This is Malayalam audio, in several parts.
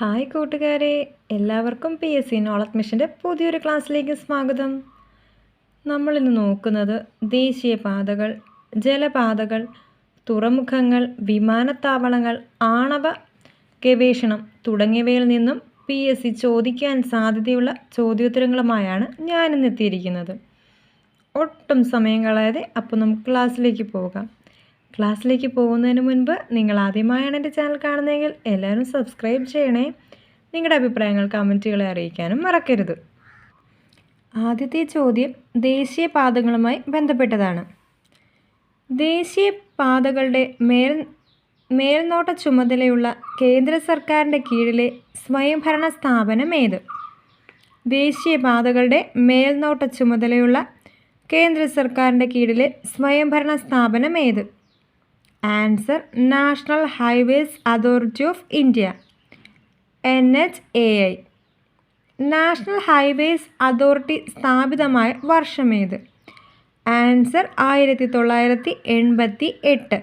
ഹായ് കൂട്ടുകാരെ എല്ലാവർക്കും പി എസ് സി നോളജ് മിഷന്റെ പുതിയൊരു ക്ലാസ്സിലേക്ക് സ്വാഗതം. നമ്മളിന്ന് നോക്കുന്നത് ദേശീയപാതകൾ ജലപാതകൾ തുറമുഖങ്ങൾ വിമാനത്താവളങ്ങൾ ആണവ ഗവേഷണം തുടങ്ങിയവയിൽ നിന്നും പി എസ് സി ചോദിക്കാൻ സാധ്യതയുള്ള ചോദ്യോത്തരങ്ങളുമായാണ് ഞാനിന്ന് എത്തിയിരിക്കുന്നത്. ഒട്ടും സമയം കളയാതെ അപ്പോൾ നമുക്ക് ക്ലാസ്സിലേക്ക് പോകാം. ക്ലാസ്സിലേക്ക് പോകുന്നതിന് മുൻപ് നിങ്ങൾ ആദ്യമായാണ് എന്റെ ചാനൽ കാണുന്നതെങ്കിൽ എല്ലാവരും സബ്സ്ക്രൈബ് ചെയ്യണേ. നിങ്ങളുടെ അഭിപ്രായങ്ങൾ കമന്റുകളെ അറിയിക്കാനും മറക്കരുത്. ആദ്യത്തെ ചോദ്യം ദേശീയ പാതകളുമായി ബന്ധപ്പെട്ടതാണ്. ദേശീയ പാതകളുടെ മേൽ മേൽനോട്ട ചുമതലയുള്ള കേന്ദ്ര സർക്കാരിന്റെ കീഴിലെ സ്വയംഭരണ സ്ഥാപനം ഏത്? ദേശീയ പാതകളുടെ മേൽനോട്ട ചുമതലയുള്ള കേന്ദ്ര സർക്കാരിന്റെ കീഴിലെ സ്വയംഭരണ സ്ഥാപനം ഏത്? Answer National Highways Authority of India. N H A I. National Highways Authority സ്ഥാപിതമായ വർഷമേത് ആൻസർ ആയിരത്തി തൊള്ളായിരത്തി എൺപത്തി എട്ട്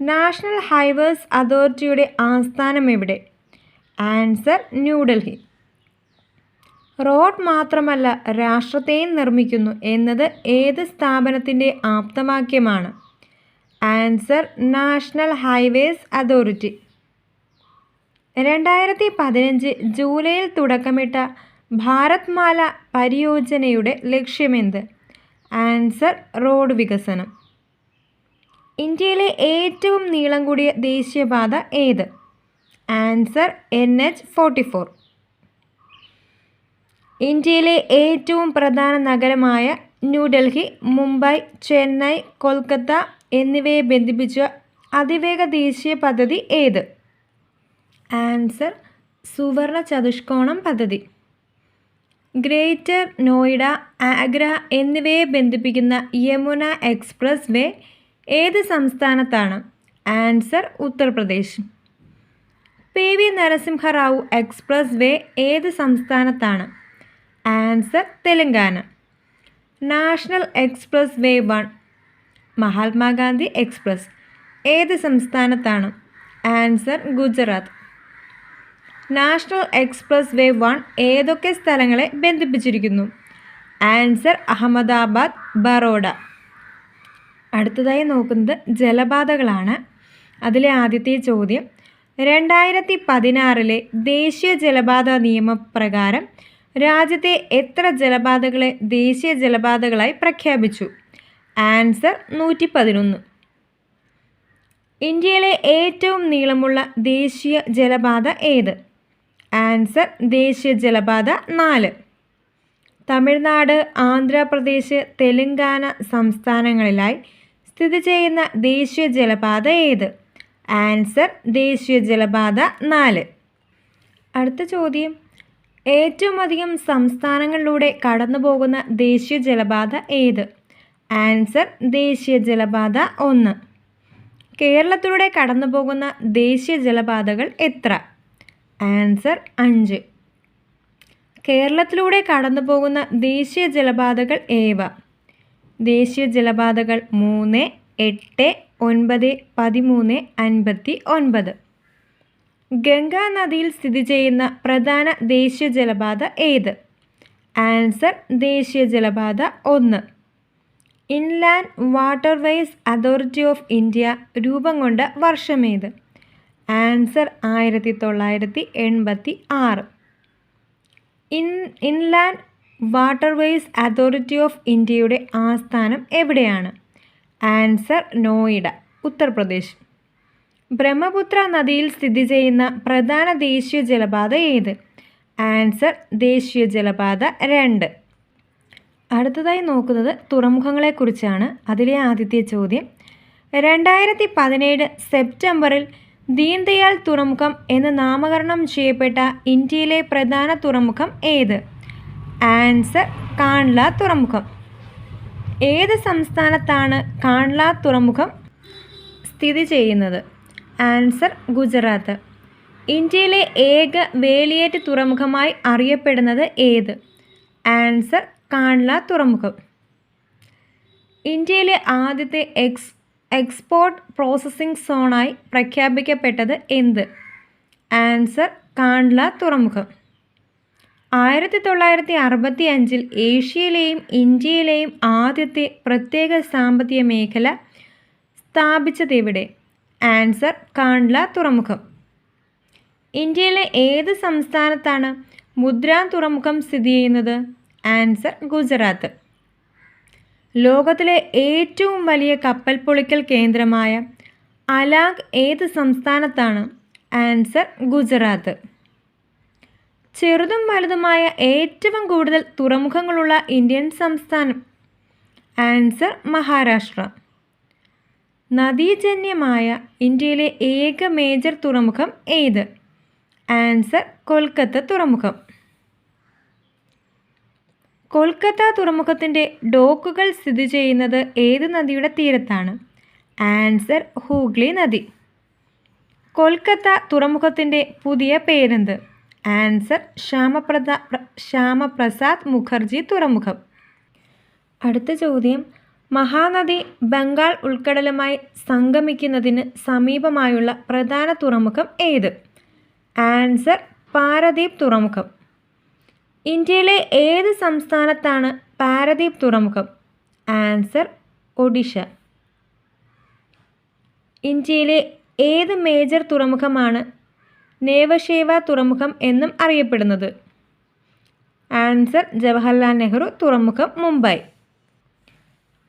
നാഷണൽ ഹൈവേസ് അതോറിറ്റിയുടെ ആസ്ഥാനം എവിടെ? ആൻസർ ന്യൂഡൽഹി. റോഡ് മാത്രമല്ല രാഷ്ട്രത്തെയും നിർമ്മിക്കുന്നു എന്നത് ഏത് സ്ഥാപനത്തിന്റെ ആപ്തവാക്യമാണ്? Answer National Highways Authority. രണ്ടായിരത്തി പതിനഞ്ച് ജൂലൈയിൽ തുടക്കമിട്ട ഭാരത്മാല പരിയോജനയുടെ ലക്ഷ്യമെന്ത്? ആൻസർ റോഡ് വികസനം. ഇന്ത്യയിലെ ഏറ്റവും നീളം കൂടിയ ദേശീയപാത ഏത്? Answer N H forty four. ഇന്ത്യയിലെ ഏറ്റവും പ്രധാന നഗരമായ ന്യൂഡൽഹി മുംബൈ ചെന്നൈ കൊൽക്കത്ത എന്നിവയെ ബന്ധിപ്പിച്ച അതിവേഗ ദേശീയ പദ്ധതി ഏത്? ആൻസർ സുവർണ ചതുഷ്കോണം പദ്ധതി. ഗ്രേറ്റർ നോയിഡ ആഗ്ര എന്നിവയെ ബന്ധിപ്പിക്കുന്ന യമുന എക്സ്പ്രസ് വേ ഏത് സംസ്ഥാനത്താണ്? Answer Uttar Pradesh. P V Narasimha Rao expressway ഏത് സംസ്ഥാനത്താണ്? Answer Telangana. National expressway one. Mahatma Gandhi express. ഏത് സംസ്ഥാനത്താണ്? Answer Gujarat. National expressway one ഏതൊക്കെ സ്ഥലങ്ങളെ ബന്ധിപ്പിച്ചിരിക്കുന്നു? ആൻസർ അഹമ്മദാബാദ് ബറോഡ. അടുത്തതായി നോക്കുന്നത് ജലപാതകളാണ്. അതിലെ ആദ്യത്തെ ചോദ്യം രണ്ടായിരത്തി പതിനാറിലെ ദേശീയ ജലപാത നിയമപ്രകാരം രാജ്യത്തെ എത്ര ജലപാതകളെ ദേശീയ ജലപാതകളായി പ്രഖ്യാപിച്ചു? ആൻസർ നൂറ്റി പതിനൊന്ന് ഇന്ത്യയിലെ ഏറ്റവും നീളമുള്ള ദേശീയ ജലപാത ഏത്? ആൻസർ ദേശീയ ജലപാത നാല്. തമിഴ്നാട് ആന്ധ്രാപ്രദേശ് തെലങ്കാന സംസ്ഥാനങ്ങളിലായി സ്ഥിതി ചെയ്യുന്ന ദേശീയ ജലപാത ഏത്? ആൻസർ ദേശീയ ജലപാത നാല്. അടുത്ത ചോദ്യം. ഏറ്റവും അധികം സംസ്ഥാനങ്ങളിലൂടെ കടന്നു പോകുന്ന ദേശീയ ജലപാത ഏത്? ആൻസർ ദേശീയ ജലപാത ഒന്ന്. കേരളത്തിലൂടെ കടന്നു പോകുന്ന ദേശീയ ജലപാതകൾ എത്ര? ആൻസർ അഞ്ച്. കേരളത്തിലൂടെ കടന്നു പോകുന്ന ദേശീയ ജലപാതകൾ ഏവ? ദേശീയ ജലപാതകൾ മൂന്ന് എട്ട് ഒൻപത് പതിമൂന്ന് അൻപത്തി ഒൻപത്. ഗംഗാ നദിയിൽ സ്ഥിതി ചെയ്യുന്ന പ്രധാന ദേശീയ ജലപാത ഏത്? ആൻസർ ദേശീയ ജലപാത ഒന്ന്. Inland waterways authority of India രൂപം കൊണ്ട വർഷമേത്? ആൻസർ ആയിരത്തി തൊള്ളായിരത്തി എൺപത്തി ആറ് in inland waterways authority of ഇന്ത്യയുടെ ആസ്ഥാനം എവിടെയാണ്? ആൻസർ നോയിഡ ഉത്തർപ്രദേശ്. ബ്രഹ്മപുത്ര നദിയിൽ സ്ഥിതി ചെയ്യുന്ന പ്രധാന ദേശീയ ജലപാത ഏത്? ആൻസർ ദേശീയ ജലപാത രണ്ട്. അടുത്തതായി നോക്കുന്നത് തുറമുഖങ്ങളെക്കുറിച്ചാണ്. അതിലെ ആദ്യത്തെ ചോദ്യം. രണ്ടായിരത്തി പതിനേഴ് സെപ്റ്റംബറിൽ ദീൻദയാൽ തുറമുഖം എന്ന് നാമകരണം ചെയ്യപ്പെട്ട ഇന്ത്യയിലെ പ്രധാന തുറമുഖം ഏത്? ആൻസർ കാൺല തുറമുഖം. ഏത് സംസ്ഥാനത്താണ് കാൺല തുറമുഖം സ്ഥിതി ചെയ്യുന്നത്? ആൻസർ ഗുജറാത്ത്. ഇന്ത്യയിലെ ഏക വേലിയേറ്റ് തുറമുഖമായി അറിയപ്പെടുന്നത് ഏത്? ആൻസർ കാൺല തുറമുഖം. ഇന്ത്യയിലെ ആദ്യത്തെ എക്സ് എക്സ്പോർട്ട് പ്രോസസ്സിംഗ് സോണായി പ്രഖ്യാപിക്കപ്പെട്ടത് എന്ത്? ആൻസർ കാൺല തുറമുഖം. ആയിരത്തി തൊള്ളായിരത്തി അറുപത്തി അഞ്ചിൽ ഏഷ്യയിലെയും ഇന്ത്യയിലെയും ആദ്യത്തെ പ്രത്യേക സാമ്പത്തിക മേഖല സ്ഥാപിച്ചത് എവിടെ? ആൻസർ കാൺല തുറമുഖം. ഇന്ത്യയിലെ ഏത് സംസ്ഥാനത്താണ് മുദ്രാ തുറമുഖം സ്ഥിതി ചെയ്യുന്നത്? ആൻസർ ഗുജറാത്ത്. ലോകത്തിലെ ഏറ്റവും വലിയ കപ്പൽ പൊളിക്കൽ കേന്ദ്രമായ അലാഗ് ഏത് സംസ്ഥാനത്താണ്? ആൻസർ ഗുജറാത്ത്. ചെറുതും വലുതുമായ ഏറ്റവും കൂടുതൽ തുറമുഖങ്ങളുള്ള ഇന്ത്യൻ സംസ്ഥാനം? ആൻസർ മഹാരാഷ്ട്ര. നദീജന്യമായ ഇന്ത്യയിലെ ഏക മേജർ തുറമുഖം ഏത്? ആൻസർ കൊൽക്കത്ത തുറമുഖം. കൊൽക്കത്ത തുറമുഖത്തിന്റെ ഡോക്കുകൾ സ്ഥിതി ചെയ്യുന്നത് ഏത് നദിയുടെ തീരത്താണ്? ആൻസർ ഹൂഗ്ലി നദി. കൊൽക്കത്ത തുറമുഖത്തിന്റെ പുതിയ പേരെന്ത്? ആൻസർ ശ്യാമപ്രദ പ്ര- ശ്യാമപ്രസാദ് മുഖർജി തുറമുഖം. അടുത്ത ചോദ്യം. മഹാനദി ബംഗാൾ ഉൾക്കടലുമായി സംഗമിക്കുന്നതിന് സമീപമായുള്ള പ്രധാന തുറമുഖം ഏത്? ആൻസർ പാരദീപ് തുറമുഖം. ഇന്ത്യയിലെ ഏത് സംസ്ഥാനത്താണ് പാരദീപ് തുറമുഖം? ആൻസർ ഒഡീഷ. ഇന്ത്യയിലെ ഏത് മേജർ തുറമുഖമാണ് നേവശേവ തുറമുഖം എന്നും അറിയപ്പെടുന്നത്? ആൻസർ ജവഹർലാൽ നെഹ്റു തുറമുഖം മുംബൈ.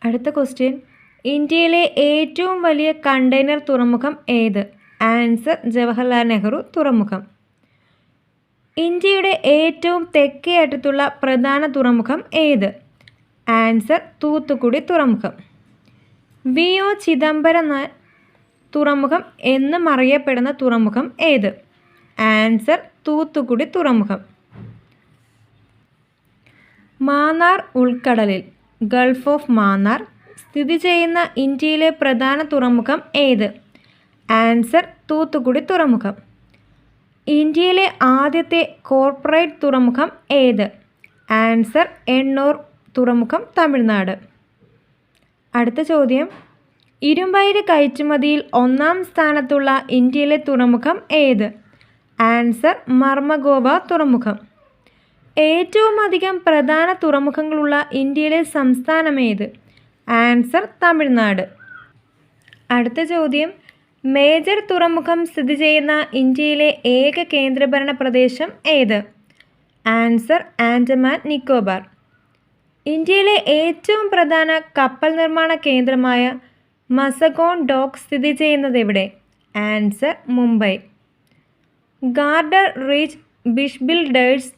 അടുത്ത ക്വസ്റ്റ്യൻ. ഇന്ത്യയിലെ ഏറ്റവും വലിയ കണ്ടെയ്നർ തുറമുഖം ഏത്? ആൻസർ ജവഹർലാൽ നെഹ്റു തുറമുഖം. ഇന്ത്യയുടെ ഏറ്റവും തെക്കേ അറ്റത്തുള്ള പ്രധാന തുറമുഖം ഏത്? ആൻസർ തൂത്തുക്കുടി തുറമുഖം. വി. ഒ. ചിദംബരം തുറമുഖം എന്നും അറിയപ്പെടുന്ന തുറമുഖം ഏത്? ആൻസർ തൂത്തുക്കുടി തുറമുഖം. മാന്നാർ ഉൾക്കടലിൽ ഗൾഫ് ഓഫ് മാന്നാർ സ്ഥിതി ചെയ്യുന്ന ഇന്ത്യയിലെ പ്രധാന തുറമുഖം ഏത്? ആൻസർ തൂത്തുക്കുടി തുറമുഖം. ഇന്ത്യയിലെ ആദ്യത്തെ കോർപ്പറേറ്റ് തുറമുഖം ഏത്? ആൻസർ എണ്ണൂർ തുറമുഖം തമിഴ്നാട്. അടുത്ത ചോദ്യം. ഇരുമ്പയിര് കയറ്റുമതിയിൽ ഒന്നാം സ്ഥാനത്തുള്ള ഇന്ത്യയിലെ തുറമുഖം ഏത്? ആൻസർ മർമഗോവ തുറമുഖം. ഏറ്റവും അധികം പ്രധാന തുറമുഖങ്ങളുള്ള ഇന്ത്യയിലെ സംസ്ഥാനം ഏത്? ആൻസർ തമിഴ്നാട്. അടുത്ത ചോദ്യം. മേജർ തുറമുഖം സ്ഥിതി ചെയ്യുന്ന ഇന്ത്യയിലെ ഏക കേന്ദ്രഭരണ പ്രദേശം ഏത്? ആൻസർ ആൻഡമാൻ നിക്കോബാർ. ഇന്ത്യയിലെ ഏറ്റവും പ്രധാന കപ്പൽ നിർമ്മാണ കേന്ദ്രമായ മസഗോൺ ഡോക്ക് സ്ഥിതി ചെയ്യുന്നത് എവിടെ? ആൻസർ മുംബൈ. ഗാർഡർ റീച്ച് ബിഷ്ബിൽ ബിൽഡേഴ്സ്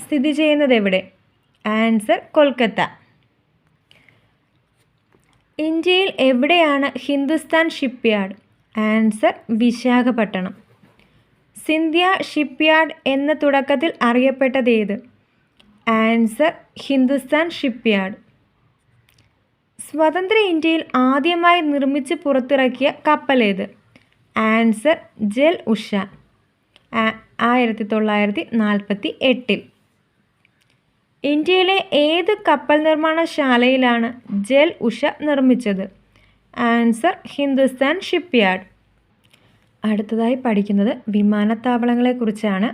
സ്ഥിതി ചെയ്യുന്നത് എവിടെ? ആൻസർ കൊൽക്കത്ത. ഇന്ത്യയിൽ എവിടെയാണ് Hindustan shipyard? Answer Visakhapatnam. Scindia shipyard എന്ന തുടക്കത്തിൽ അറിയപ്പെട്ടത് ഏത് ആൻസർ ഹിന്ദുസ്ഥാൻ ഷിപ്പ്യാർഡ്. സ്വതന്ത്ര ഇന്ത്യയിൽ ആദ്യമായി നിർമ്മിച്ച് പുറത്തിറക്കിയ കപ്പലേത്? ആൻസർ ജൽ ഉഷ ആയിരത്തി തൊള്ളായിരത്തി നാൽപ്പത്തി എട്ടിൽ ഇന്ത്യയിലെ ഏത് കപ്പൽ നിർമ്മാണശാലയിലാണ് ജൽ ഉഷ നിർമ്മിച്ചത്? Answer Hindustan shipyard. അടുത്തതായി പഠിക്കുന്നത് വിമാനത്താവളങ്ങളെക്കുറിച്ചാണ്.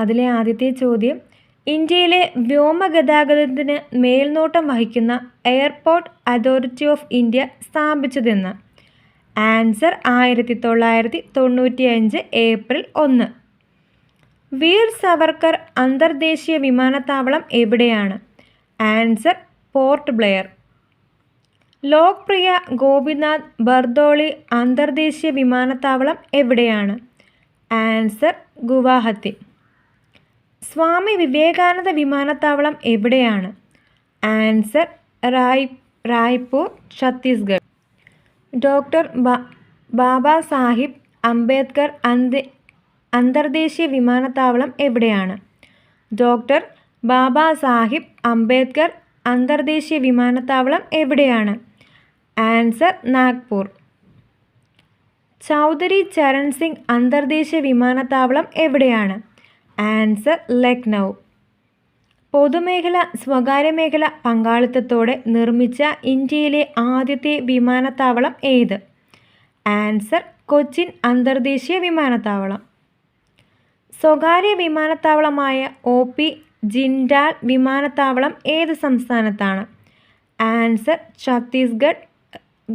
അതിലെ ആദ്യത്തെ ചോദ്യം ഇന്ത്യയിലെ വ്യോമഗതാഗതത്തിന് മേൽനോട്ടം വഹിക്കുന്ന എയർപോർട്ട് അതോറിറ്റി ഓഫ് ഇന്ത്യ സ്ഥാപിച്ചതെന്ന്. ആൻസർ ആയിരത്തി തൊള്ളായിരത്തി തൊണ്ണൂറ്റി അഞ്ച് ഏപ്രിൽ ഒന്ന്. വീർ സവർക്കർ അന്തർദേശീയ വിമാനത്താവളം എവിടെയാണ്? ആൻസർ പോർട്ട് ബ്ലെയർ. ലോക്പ്രിയ ഗോപിനാഥ് ബർദോളി അന്തർദേശീയ വിമാനത്താവളം എവിടെയാണ്? ആൻസർ ഗുവാഹത്തി. സ്വാമി വിവേകാനന്ദ വിമാനത്താവളം എവിടെയാണ്? ആൻസർ റായ് റായ്പൂർ ഛത്തീസ്ഗഡ്. ഡോക്ടർ ബാബാ സാഹിബ് അംബേദ്കർ അന്ത അന്തർദേശീയ വിമാനത്താവളം എവിടെയാണ്? ഡോക്ടർ ബാബാ സാഹിബ് അംബേദ്കർ അന്തർദേശീയ വിമാനത്താവളം എവിടെയാണ്? ആൻസർ നാഗ്പൂർ. ചൗധരി ചരൺ സിംഗ് അന്തർദേശീയ വിമാനത്താവളം എവിടെയാണ്? ആൻസർ ലക്നൗ. പൊതുമേഖല സ്വകാര്യ മേഖല പങ്കാളിത്തത്തോടെ നിർമ്മിച്ച ഇന്ത്യയിലെ ആദ്യത്തെ വിമാനത്താവളം ഏത്? ആൻസർ കൊച്ചിൻ അന്തർദേശീയ വിമാനത്താവളം. സ്വകാര്യ വിമാനത്താവളമായ ഒ പി ജിൻഡാൽ വിമാനത്താവളം ഏത് സംസ്ഥാനത്താണ്? ആൻസർ ഛത്തീസ്ഗഡ്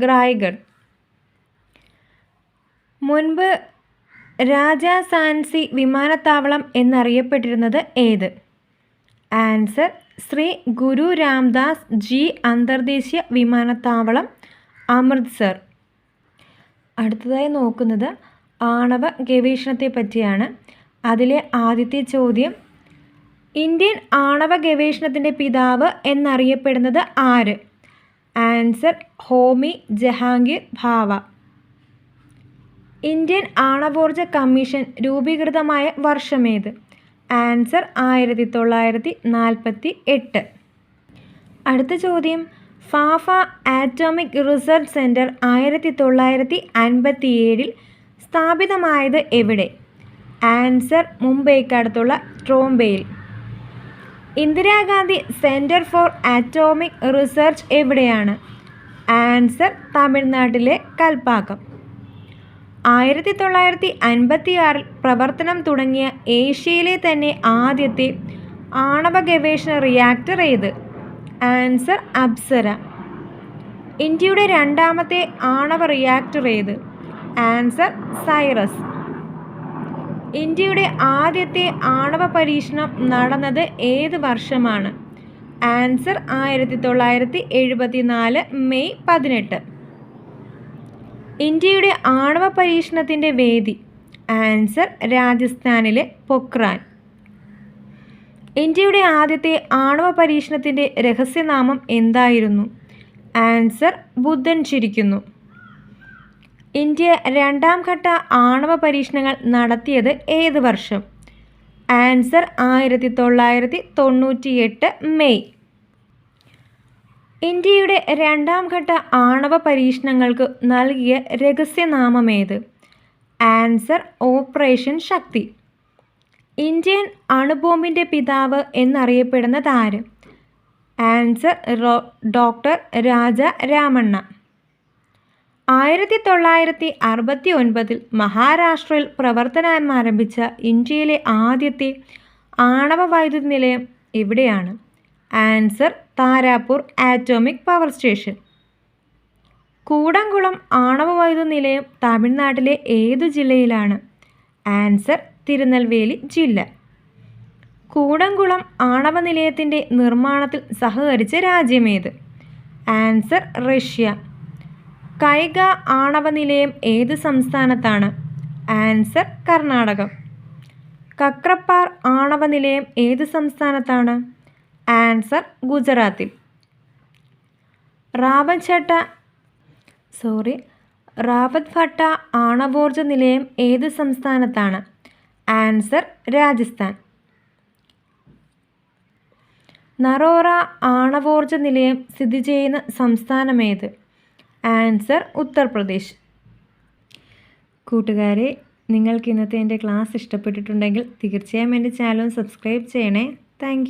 റായ്ഗഡ് മുൻപ് രാജാസാൻസി വിമാനത്താവളം എന്നറിയപ്പെട്ടിരുന്നത് ഏത്? ആൻസർ ശ്രീ ഗുരു രാംദാസ് ജി അന്തർദേശീയ വിമാനത്താവളം അമൃത്സർ അടുത്തതായി നോക്കുന്നത് ആണവ ഗവേഷണത്തെ പറ്റിയാണ്. അതിലെ ആദ്യത്തെ ചോദ്യം ഇന്ത്യൻ ആണവ ഗവേഷണത്തിന്റെ പിതാവ് എന്നറിയപ്പെടുന്നത് ആര്? ആൻസർ ഹോമി ജഹാംഗീർ ഭാവ. ഇന്ത്യൻ ആണവോർജ കമ്മീഷൻ രൂപീകൃതമായ വർഷമേത്? ആൻസർ ആയിരത്തി തൊള്ളായിരത്തി നാൽപ്പത്തി എട്ട് അടുത്ത ചോദ്യം. ഫാഫ ആറ്റോമിക് റിസർച്ച് സെന്റർ ആയിരത്തി തൊള്ളായിരത്തി അൻപത്തി ഏഴിൽ സ്ഥാപിതമായത് എവിടെ? ആൻസർ മുംബൈക്കടുത്തുള്ള ട്രോംബെയിൽ. Indira Gandhi centre for atomic research എവിടെയാണ്? ആൻസർ തമിഴ്നാട്ടിലെ കൽപ്പാക്കം. ആയിരത്തി തൊള്ളായിരത്തി അൻപത്തി ആറിൽ പ്രവർത്തനം തുടങ്ങിയ ഏഷ്യയിലെ തന്നെ ആദ്യത്തെ ആണവ ഗവേഷണ റിയാക്ടർ ഏത്? ആൻസർ അപ്സര. ഇന്ത്യയുടെ രണ്ടാമത്തെ ആണവ റിയാക്ടർ ഏത്? Answer Cirus. ഇന്ത്യയുടെ ആദ്യത്തെ ആണവ പരീക്ഷണം നടന്നത് ഏത് വർഷമാണ്? ആൻസർ ആയിരത്തി തൊള്ളായിരത്തി എഴുപത്തി നാല് മെയ് പതിനെട്ട്. ഇന്ത്യയുടെ ആണവ പരീക്ഷണത്തിന്റെ വേദി. ആൻസർ രാജസ്ഥാനിലെ പൊക്രാൻ ഇന്ത്യയുടെ ആദ്യത്തെ ആണവ പരീക്ഷണത്തിന്റെ രഹസ്യനാമം എന്തായിരുന്നു? ആൻസർ ബുദ്ധൻ ചിരിക്കുന്നു. ഇന്ത്യ രണ്ടാം ഘട്ട ആണവ പരീക്ഷണങ്ങൾ നടത്തിയത് ഏത് വർഷം? ആൻസർ ആയിരത്തി തൊള്ളായിരത്തി തൊണ്ണൂറ്റിയെട്ട് മെയ്. ഇന്ത്യയുടെ രണ്ടാം ഘട്ട ആണവ പരീക്ഷണങ്ങൾക്ക് നൽകിയ രഹസ്യനാമമേത് ആൻസർ ഓപ്പറേഷൻ ശക്തി. ഇന്ത്യൻ അണുബോംബിന്റെ പിതാവ് എന്നറിയപ്പെടുന്നതാര് ആൻസർ ഡോക്ടർ രാജ രാമണ്ണ. ആയിരത്തി തൊള്ളായിരത്തി അറുപത്തി ഒൻപതിൽ മഹാരാഷ്ട്രയിൽ പ്രവർത്തനം ആരംഭിച്ച ഇന്ത്യയിലെ ആദ്യത്തെ ആണവ വൈദ്യുതി നിലയം എവിടെയാണ് answer Tarapur atomic power station. Kudankulam ആണവ വൈദ്യുതി നിലയം തമിഴ്നാട്ടിലെ ഏതു ജില്ലയിലാണ്? ആൻസർ തിരുനെൽവേലി ജില്ല. കൂടംകുളം ആണവ നിലയത്തിന്റെ നിർമ്മാണത്തിൽ സഹകരിച്ച രാജ്യമേത് ആൻസർ റഷ്യ. കൈഗ ആണവ നിലയം ഏത് സംസ്ഥാനത്താണ്? ആൻസർ കർണാടകം. കക്രപ്പാർ ആണവ നിലയം ഏത് സംസ്ഥാനത്താണ്? ആൻസർ ഗുജറാത്തിൽ. റാവൻചട്ട സോറി റാവത് ഭട്ട ആണവോർജ നിലയം ഏത് സംസ്ഥാനത്താണ്? ആൻസർ രാജസ്ഥാൻ. നറോറ ആണവോർജ നിലയം സ്ഥിതി ചെയ്യുന്ന സംസ്ഥാനമേത് ആൻസർ ഉത്തർപ്രദേശ്. കൂട്ടുകാരെ നിങ്ങൾക്ക് ഇന്നത്തെ എന്റെ ക്ലാസ് ഇഷ്ടപ്പെട്ടിട്ടുണ്ടെങ്കിൽ തീർച്ചയായും എന്റെ ചാനൽ സബ്സ്ക്രൈബ് ചെയ്യണേ. താങ്ക്